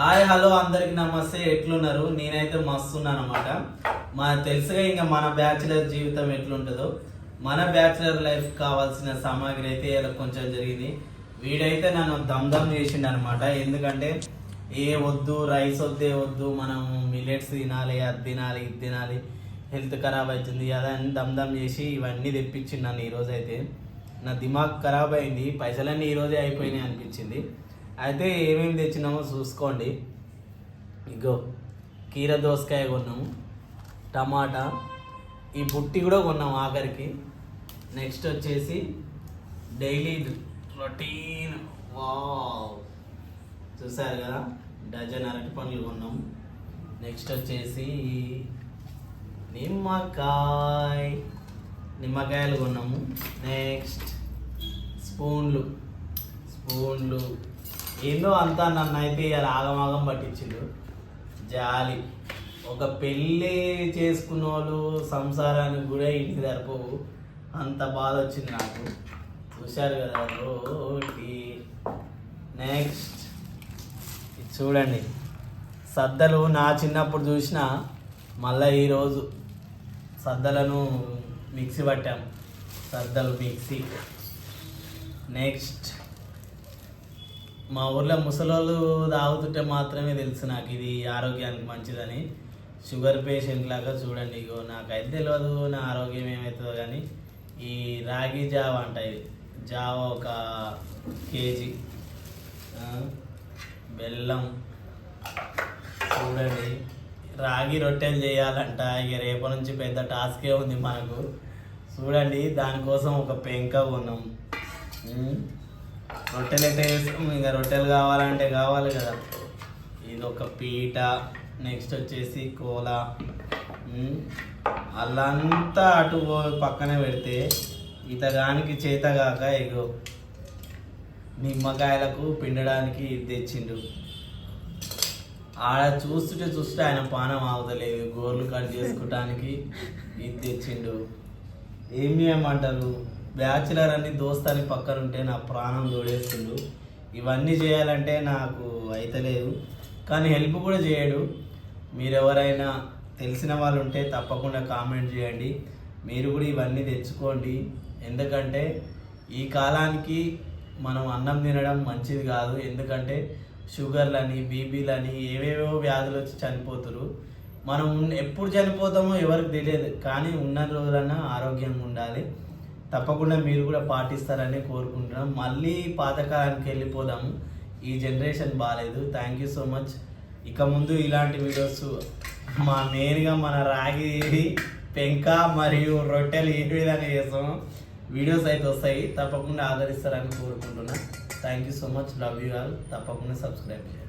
Hi hello అందరికి నమస్తే. ఎట్లున్నారు? నేనైతే మస్తున్నాను అనమాట మన తెలుసుగా ఇంకా మన బ్యాచులర్ జీవితం ఎట్లుంటుందో. మన బ్యాచులర్ లైఫ్ కావాల్సిన సామాగ్రి అయితే ఇలా కొంచెం జరిగింది. వీడైతే నన్ను దమ్ దమ్ చేసిండు అనమాట ఎందుకంటే ఏ వద్దు రైస్ వద్దే వద్దు మనం మిల్లెట్స్ తినాలి అది తినాలి ఇది తినాలి హెల్త్ ఖరాబ్ అవుతుంది అదని దమ్ దమ్ చేసి ఇవన్నీ తెప్పించిండు నన్ను ఈరోజు అయితే నా దిమాగ్ ఖరాబ్ అయింది పైసలన్నీ ఈరోజే అయిపోయినాయి అనిపించింది. అయితే ఏమేమి తెచ్చినామో చూసుకోండి. ఇగో కీర దోసకాయ కొన్నాము టమాటా ఈ బుట్టి కూడా కొన్నాం ఆఖరికి. నెక్స్ట్ వచ్చేసి డైలీ రొటీన్ వావ్. చూసారు కదా డజన్ అరటి పండ్లు కొన్నాం నెక్స్ట్ వచ్చేసి నిమ్మకాయ నిమ్మకాయలు కొన్నాము. నెక్స్ట్ స్పూన్లు స్పూన్లు ఏందో అంతా నన్ను అయితే ఇలా ఆగమాగం పట్టించిండు. జాలి. ఒక పెళ్ళి చేసుకున్న వాళ్ళు సంసారానికి కూడా ఇంటికి సరిపోవు. అంత బాధ వచ్చింది నాకు. చూశారు కదా రోటి. నెక్స్ట్. ఇది చూడండి. సద్దలు నా చిన్నప్పుడు చూసిన మళ్ళీ ఈరోజు సద్దలను మిక్సీ పట్టాం. సద్దలు మిక్సీ. నెక్స్ట్. మా ఊర్లో ముసలోళ్ళు తాగుతుంటే మాత్రమే తెలుసు నాకు ఇది ఆరోగ్యానికి మంచిదని. షుగర్ పేషెంట్ లాగా చూడండి ఇగో నాకైతే తెలియదు నా ఆరోగ్యం ఏమవుతుందో కానీ ఈ రాగి జావ అంట ఇది. జావ ఒక కేజీ. బెల్లం. చూడండి రాగి రొట్టెలు చేయాలంట. ఇక రేపటి నుంచి పెద్ద టాస్కే ఉంది మనకు చూడండి దానికోసం ఒక పెంక కొన్నాం. రొట్టెలు అయితే వేస్తాం ఇంకా రొట్టెలు కావాలంటే కావాలి కదా. ఇది ఒక పీట నెక్స్ట్ వచ్చేసి కోల. అల్లంతా అటు పక్కనే పెడితే ఇతగానికి చేతగాక ఇగో నిమ్మకాయలకు పిండడానికి ఇది తెచ్చిండు. ఆడ చూస్తుంటే చూస్తే ఆయన పానం ఆగుతలేదు. గోర్లు కట్ చేసుకోవటానికి ఇది తెచ్చిండు. ఏం చేయమంటారు? బ్యాచులర్ అని దోస్తని పక్కన ఉంటే నా ప్రాణం తోడేస్తుండు ఇవన్నీ చేయాలంటే నాకు అయితలేదు కానీ హెల్ప్ కూడా చేయడు. మీరెవరైనా తెలిసిన వాళ్ళు ఉంటే తప్పకుండా కామెంట్ చేయండి. మీరు కూడా ఇవన్నీ తెచ్చుకోండి. ఎందుకంటే ఈ కాలానికి మనం అన్నం తినడం మంచిది కాదు. ఎందుకంటే షుగర్లని బీపీలని ఏవేవో వ్యాధులు వచ్చి చనిపోతురు. మనం ఎప్పుడు చనిపోతామో ఎవరికి తెలియదు. కానీ ఉన్న రోజులన్నా ఆరోగ్యంగా ఉండాలి. తప్పకుండా మీరు కూడా పాటిస్తారని కోరుకుంటున్నాం. మళ్ళీ పాతకాలానికి వెళ్ళిపోదాము. ఈ జనరేషన్ బాగాలేదు థ్యాంక్ యూ సో మచ్ ఇక ముందు ఇలాంటి వీడియోస్ మా మెయిన్గా మన రాగి పెంక మరియు రొట్టెలు ఏ విధంగా చేస్తాము వీడియోస్ అయితే వస్తాయి. తప్పకుండా ఆదరిస్తారని కోరుకుంటున్నా. Thank you so much love you all తప్పకుండా సబ్స్క్రైబ్ చేయండి.